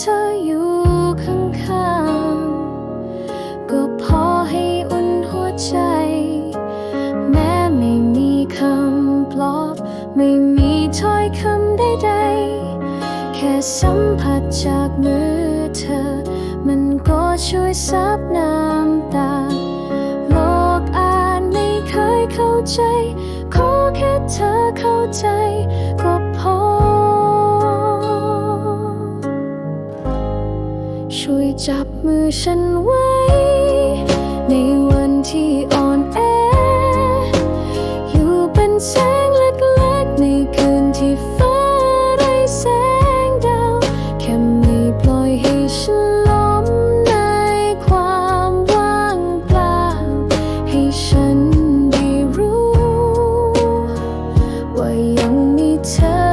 เธออยู่ข้างๆ ก็พอให้อุ่นหัวใจ แม้ไม่มีคำปลอบ ไม่มีถ้อยคำใดๆ แค่สัมผัสจากมือเธอ มันก็ช่วยซับน้ำตา โลกอ่านไม่เคยเข้าใจ ขอแค่เธอเข้าใจ ก็พอ จับมือฉันไว้ ในวันที่อ่อนแอ อยู่เป็นแสงเล็กๆในคืนที่ฟ้าไร้แสงดาว แค่ไม่ปล่อยให้ฉันล้มในความว่างเปล่า ให้ฉันได้รู้ ว่ายังมีเธอ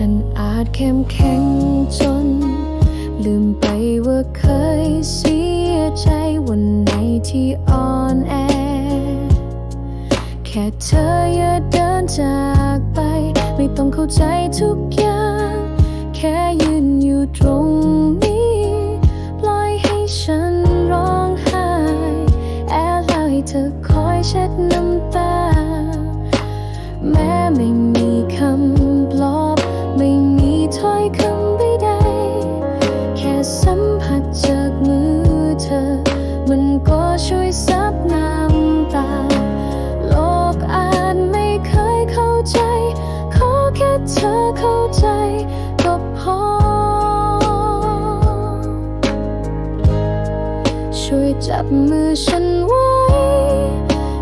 ฉันอาจเข้มแข็งจน ลืมไปว่าเคยเสียใจวันไหนที่อ่อนแอ แค่เธออย่าเดินจากไป ไม่ต้องเข้าใจทุกอย่าง แค่ยืนอยู่ตรงนี้ ช่วยจับมือฉันไว้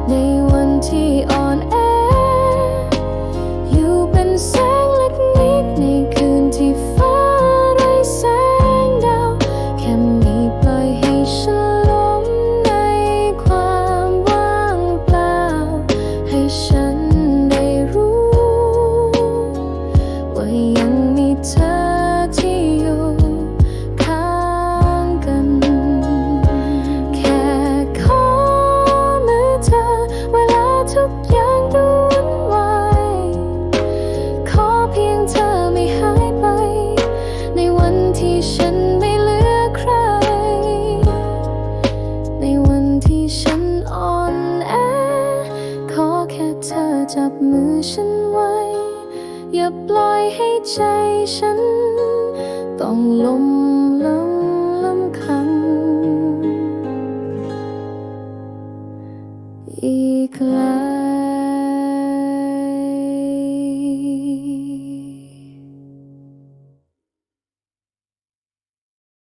ในวันที่อ่อนแอ อยู่เป็นแสงเล็กนิดในคืนที่ฟ้าไร้แสงดาว แค่ม่ปล่อยให้ฉันล้มในความว่างเปล่า ให้ฉันได้รู้ ว่ายังมีเธอ มือฉันไว้ อย่าปล่อยให้ใจฉัน ต้องลม